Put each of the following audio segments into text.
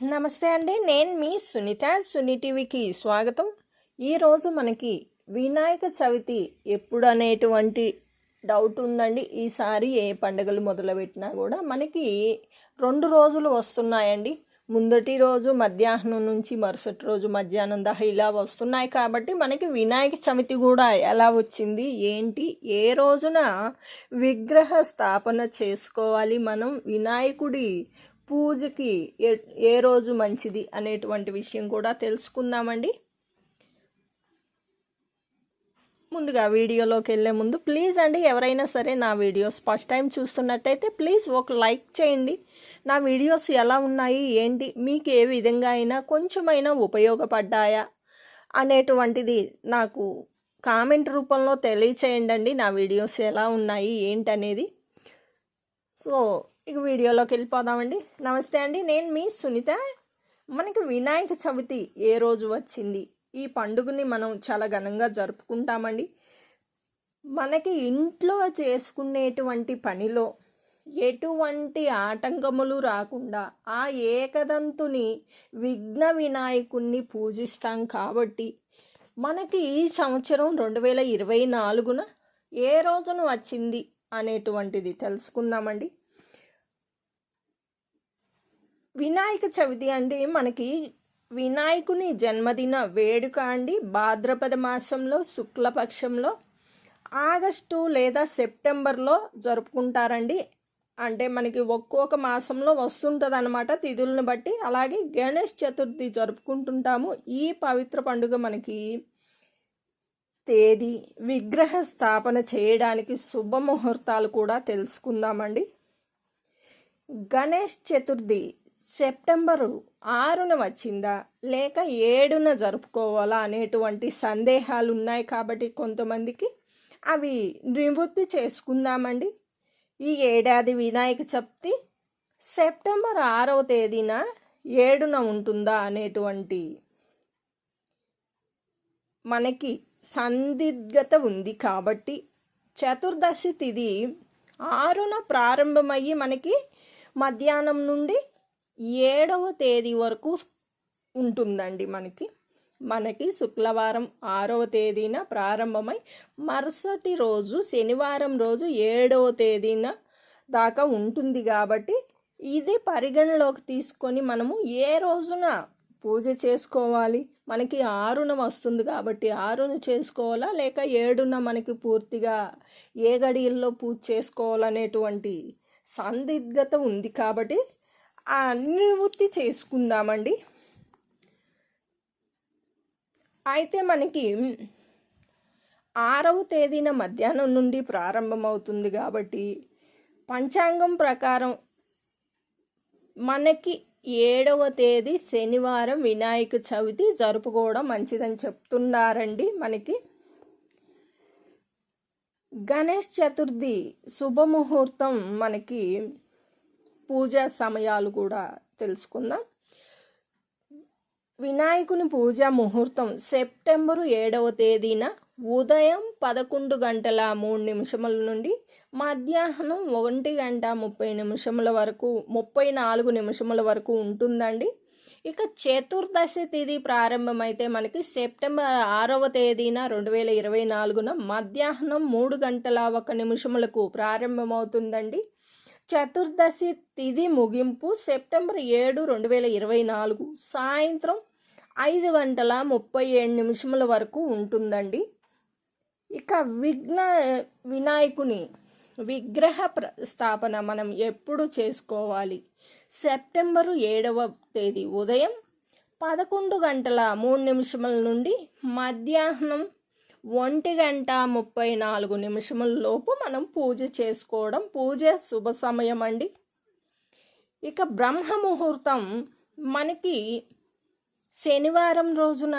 నమస్తే అండి నేను మీ సునీత సునీ టీవీకి స్వాగతం. ఈరోజు మనకి వినాయక చవితి ఎప్పుడు అనేటువంటి డౌట్ ఉందండి. ఈసారి ఏ పండుగలు మొదలుపెట్టినా కూడా మనకి రెండు రోజులు వస్తున్నాయండి. ముందటి రోజు మధ్యాహ్నం నుంచి మరుసటి రోజు మధ్యాహ్నం దాకా ఇలా వస్తున్నాయి కాబట్టి మనకి వినాయక చవితి కూడా ఎలా వచ్చింది ఏంటి ఏ రోజున విగ్రహ స్థాపన చేసుకోవాలి మనం వినాయకుడి పూజకి ఏ ఏ రోజు మంచిది అనేటువంటి విషయం కూడా తెలుసుకుందామండి. ముందుగా వీడియోలోకి వెళ్ళే ముందు ప్లీజ్ అండి ఎవరైనా సరే నా వీడియోస్ ఫస్ట్ టైం చూస్తున్నట్టయితే ప్లీజ్ ఒక లైక్ చేయండి. నా వీడియోస్ ఎలా ఉన్నాయి ఏంటి మీకు ఏ విధంగా అయినా కొంచెమైనా ఉపయోగపడ్డాయా అనేటువంటిది నాకు కామెంట్ రూపంలో తెలియచేయండి నా వీడియోస్ ఎలా ఉన్నాయి ఏంటనేది. సో ఇక వీడియోలోకి వెళ్ళిపోదామండి. నమస్తే అండి నేను మీ సునీత. మనకి వినాయక చవితి ఏ రోజు వచ్చింది? ఈ పండుగని మనం చాలా ఘనంగా జరుపుకుంటామండి. మనకి ఇంట్లో చేసుకునేటువంటి పనిలో ఎటువంటి ఆటంకములు రాకుండా ఆ ఏకదంతుని విఘ్న వినాయకుణ్ణి పూజిస్తాం కాబట్టి మనకి ఈ సంవత్సరం రెండు వేల ఇరవై నాలుగున ఏ రోజున వచ్చింది అనేటువంటిది తెలుసుకుందామండి. వినాయక చవితి అంటే మనకి వినాయకుని జన్మదిన వేడుక అండి. భాద్రపద మాసంలో శుక్లపక్షంలో ఆగస్టు లేదా సెప్టెంబర్లో జరుపుకుంటారండి. అంటే మనకి ఒక్కొక్క మాసంలో వస్తుంటుంది అనమాట తిథులను బట్టి. అలాగే గణేష్ చతుర్థి జరుపుకుంటుంటాము. ఈ పవిత్ర పండుగ మనకి తేదీ విగ్రహ స్థాపన చేయడానికి శుభముహూర్తాలు కూడా తెలుసుకుందామండి. గణేష్ చతుర్థి సెప్టెంబరు ఆరున వచ్చిందా? లేక ఏడున జరుపుకోవాలా అనేటువంటి సందేహాలు ఉన్నాయి కాబట్టి కొంతమందికి అవి నివృత్తి చేసుకుందామండి. ఈ ఏడాది వినాయక చవితి సెప్టెంబర్ ఆరవ తేదీన ఏడున ఉంటుందా అనేటువంటి మనకి సందిగ్ధత ఉంది కాబట్టి చతుర్దశి తిది ఆరున ప్రారంభమయ్యి మనకి మధ్యాహ్నం నుండి ఏడవ తేదీ వరకు ఉంటుందండి మనకి. మనకి శుక్రవారం ఆరవ తేదీన ప్రారంభమై మరుసటి రోజు శనివారం రోజు ఏడవ తేదీన దాకా ఉంటుంది కాబట్టి ఇది పరిగణలోకి తీసుకొని మనము ఏ రోజున పూజ చేసుకోవాలి? మనకి ఆరున వస్తుంది కాబట్టి ఆరున చేసుకోవాలా? లేక ఏడున మనకి పూర్తిగా ఏ గడియల్లో పూజ చేసుకోవాలనేటువంటి సందిగ్ధత ఉంది కాబట్టి అనువృత్తి చేసుకుందామండి. అయితే మనకి ఆరవ తేదీన మధ్యాహ్నం నుండి ప్రారంభమవుతుంది కాబట్టి పంచాంగం ప్రకారం మనకి ఏడవ తేదీ శనివారం వినాయక చవితి జరుపుకోవడం మంచిదని చెప్తున్నారండి మనకి. గణేష్ చతుర్థి శుభముహూర్తం మనకి పూజా సమయాలు కూడా తెలుసుకుందాం. వినాయకుని పూజా ముహూర్తం సెప్టెంబరు ఏడవ తేదీన ఉదయం పదకొండు గంటల మూడు నిమిషముల నుండి మధ్యాహ్నం ఒకటి గంట ముప్పై నిమిషముల వరకు ముప్పై నాలుగు నిమిషముల వరకు ఉంటుందండి. ఇక చతుర్దశి తిథి ప్రారంభమైతే మనకి సెప్టెంబర్ ఆరవ తేదీన రెండు వేల ఇరవై నాలుగున మధ్యాహ్నం మూడు గంటల ఒక నిమిషములకు ప్రారంభమవుతుందండి. చతుర్దశి తిథి ముగింపు సెప్టెంబర్ ఏడు రెండు వేల ఇరవై నాలుగు సాయంత్రం ఐదు గంటల ముప్పై ఏడు నిమిషముల వరకు ఉంటుందండి. ఇక విఘ్న వినాయకుని విగ్రహ స్థాపన మనం ఎప్పుడు చేసుకోవాలి? సెప్టెంబరు ఏడవ తేదీ ఉదయం పదకొండు గంటల మూడు నిమిషముల నుండి మధ్యాహ్నం ఒంటి గంట ముప్పై నాలుగు నిమిషముల లోపు మనం పూజ చేసుకోవడం. పూజ శుభ సమయం అండి ఇక బ్రహ్మ ముహూర్తం మనకి శనివారం రోజున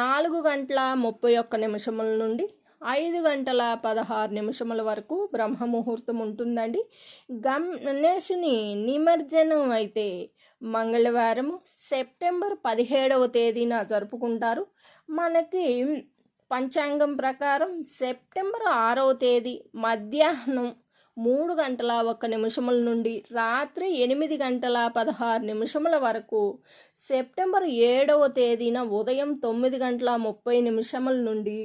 నాలుగు గంటల ముప్పై ఒక్క నిమిషముల నుండి ఐదు గంటల పదహారు నిమిషముల వరకు బ్రహ్మ ముహూర్తం ఉంటుందండి. గణేషుని నిమజ్జనం అయితే మంగళవారం సెప్టెంబర్ పదిహేడవ తేదీన జరుపుకుంటారు. మనకి పంచాంగం ప్రకారం సెప్టెంబర్ ఆరవ తేదీ మధ్యాహ్నం మూడు గంటల ఒక్క నిమిషముల నుండి రాత్రి ఎనిమిది గంటల పదహారు నిమిషముల వరకు సెప్టెంబర్ ఏడవ తేదీన ఉదయం తొమ్మిది గంటల ముప్పై నిమిషముల నుండి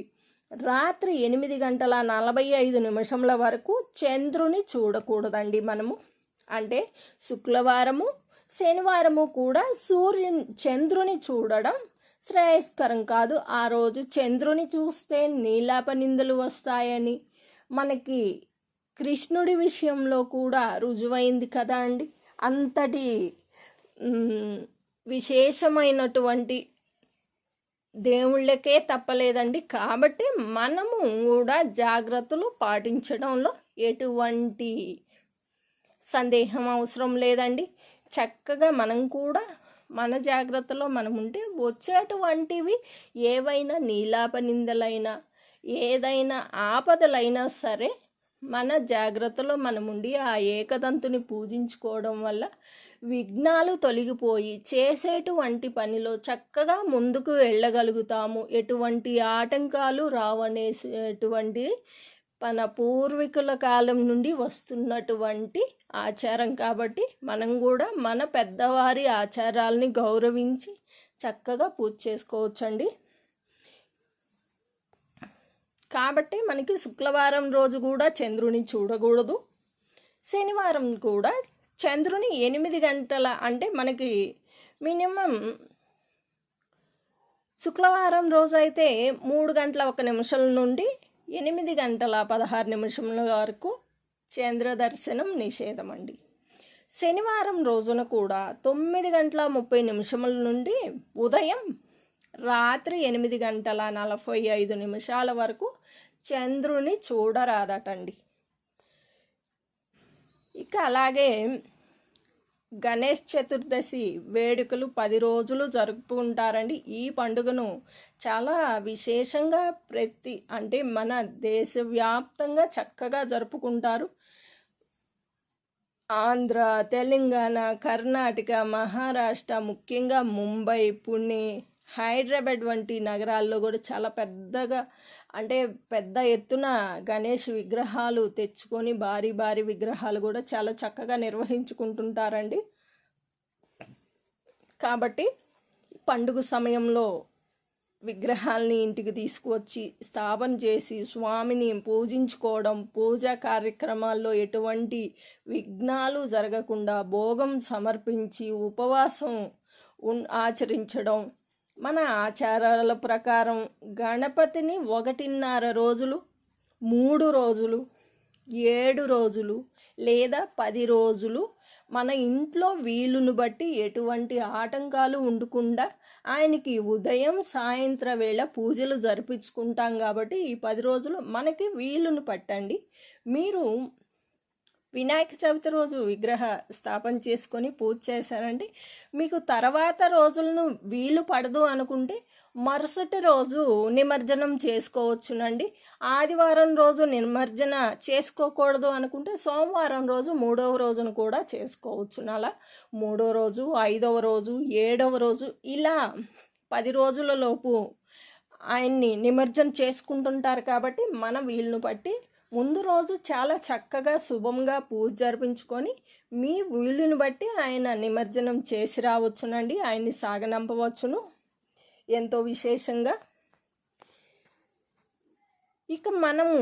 రాత్రి ఎనిమిది గంటల నలభై ఐదు నిమిషముల వరకు చంద్రుని చూడకూడదండి మనము. అంటే శుక్రవారము శనివారము కూడా సూర్యుని చంద్రుని చూడడం శ్రేయస్కరం కాదు. ఆ రోజు చంద్రుని చూస్తే నీలాప నిందలు వస్తాయని. మనకి కృష్ణుడి విషయంలో కూడా రుజువైంది కదా అండి. అంతటి విశేషమైనటువంటి దేవుళ్ళకే తప్పలేదండి. కాబట్టి మనము కూడా జాగ్రత్తలు పాటించడంలో ఎటువంటి సందేహం అవసరం లేదండి. చక్కగా మనం కూడా మన జాగ్రత్తలో మనం ఉంటే వచ్చేటువంటివి ఏవైనా నీలాప నిందలైనా ఏదైనా ఆపదలైనా సరే మన జాగ్రత్తలో మనం ఉండి ఆ ఏకదంతుని పూజించుకోవడం వల్ల విఘ్నాలు తొలగిపోయి చేసేటువంటి పనిలో చక్కగా ముందుకు వెళ్ళగలుగుతాము. ఎటువంటి ఆటంకాలు రావనేటువంటి మన పూర్వీకుల కాలం నుండి వస్తున్నటువంటి ఆచారం కాబట్టి మనం కూడా మన పెద్దవారి ఆచారాలని గౌరవించి చక్కగా పూజ చేసుకోవచ్చండి. కాబట్టి మనకి శుక్రవారం రోజు కూడా చంద్రుని చూడకూడదు. శనివారం కూడా చంద్రుని ఎనిమిది గంటల అంటే మనకి మినిమం శుక్రవారం రోజు అయితే మూడు గంటల ఒక నిమిషాల నుండి ఎనిమిది గంటల పదహారు నిమిషముల వరకు చంద్ర దర్శనం నిషేధం అండి శనివారం రోజున కూడా తొమ్మిది గంటల ముప్పై నిమిషముల నుండి ఉదయం రాత్రి ఎనిమిది గంటల నలభై ఐదు నిమిషాల వరకు చంద్రుని చూడరాదటండి. ఇక అలాగే గణేష్ చతుర్దశి వేడుకలు పది రోజులు జరుపుకుంటారండి ఈ పండుగను చాలా విశేషంగా ప్రతి అంటే మన దేశవ్యాప్తంగా చక్కగా జరుపుకుంటారు. ఆంధ్ర తెలంగాణ కర్ణాటక మహారాష్ట్ర ముఖ్యంగా ముంబై పుణే హైదరాబాద్ వంటి నగరాల్లో కూడా చాలా పెద్దగా అంటే పెద్ద ఎత్తున గణేష్ విగ్రహాలు తెచ్చుకొని భారీ భారీ విగ్రహాలు కూడా చాలా చక్కగా నిర్వహించుకుంటుంటారండి. కాబట్టి పండుగ సమయంలో విగ్రహాల్ని ఇంటికి తీసుకువచ్చి స్థాపన చేసి స్వామిని పూజించుకోవడం పూజా కార్యక్రమాల్లో ఎటువంటి విఘ్నాలు జరగకుండా భోగం సమర్పించి ఉపవాసం ఉన్ ఆచరించడం మన ఆచారాల ప్రకారం గణపతిని ఒకటిన్నర రోజులు మూడు రోజులు ఏడు రోజులు లేదా పది రోజులు మన ఇంట్లో వీలును బట్టి ఎటువంటి ఆటంకాలు ఉండకుండా ఆయనకి ఉదయం సాయంత్ర వేళ పూజలు జరిపించుకుంటాం కాబట్టి ఈ పది రోజులు మనకి వీలును పట్టండి. మీరు వినాయక చవితి రోజు విగ్రహ స్థాపన చేసుకొని పూజ చేశారంటే మీకు తర్వాత రోజులను వీలు పడదు అనుకుంటే మరుసటి రోజు నిమజ్జనం చేసుకోవచ్చునండి. ఆదివారం రోజు నిమజ్జన చేసుకోకూడదు అనుకుంటే సోమవారం రోజు మూడవ రోజును కూడా చేసుకోవచ్చు అలా మూడవ రోజు ఐదవ రోజు ఏడవ రోజు ఇలా పది రోజుల లోపు ఆయన్ని నిమజ్జనం చేసుకుంటుంటారు కాబట్టి మన వీలును బట్టి ముందు రోజు చాలా చక్కగా శుభంగా పూజ జరిపించుకొని మీ వీలుని బట్టి ఆయన నిమజ్జనం చేసి రావచ్చునండి. ఆయన్ని సాగనంపవచ్చును. ఎంతో విశేషంగా. ఇక మనము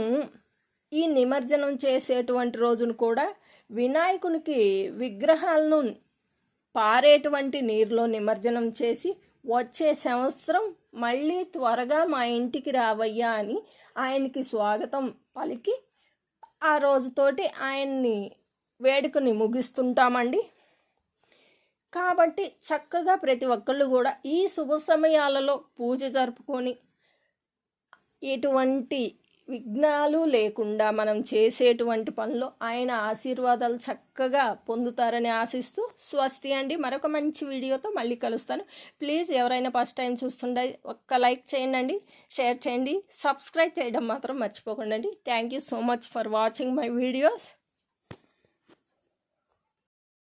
ఈ నిమజ్జనం చేసేటువంటి రోజును కూడా వినాయకునికి విగ్రహాలను పారేటువంటి నీరులో నిమజ్జనం చేసి వచ్చే సంవత్సరం మళ్ళీ త్వరగా మా ఇంటికి రావయ్యా అని ఆయనకి స్వాగతం పలికి ఆ రోజుతోటి ఆయన్ని వేడుకని ముగిస్తుంటామండి. కాబట్టి చక్కగా ప్రతి ఒక్కళ్ళు కూడా ఈ శుభ సమయాలలో పూజ జరుపుకొని ఎటువంటి విఘ్నాలు లేకుండా మనం చేసేటువంటి పనిలో ఆయన ఆశీర్వాదాలు చక్కగా పొందుతారని ఆశిస్తూ స్వస్తి అండి. మరొక మంచి వీడియోతో మళ్ళీ కలుస్తాను. ప్లీజ్ ఎవరైనా ఫస్ట్ టైం చూస్తుండే ఒక్క లైక్ చేయండి షేర్ చేయండి సబ్స్క్రైబ్ చేయడం మాత్రం మర్చిపోకండి thank you so much for watching my videos.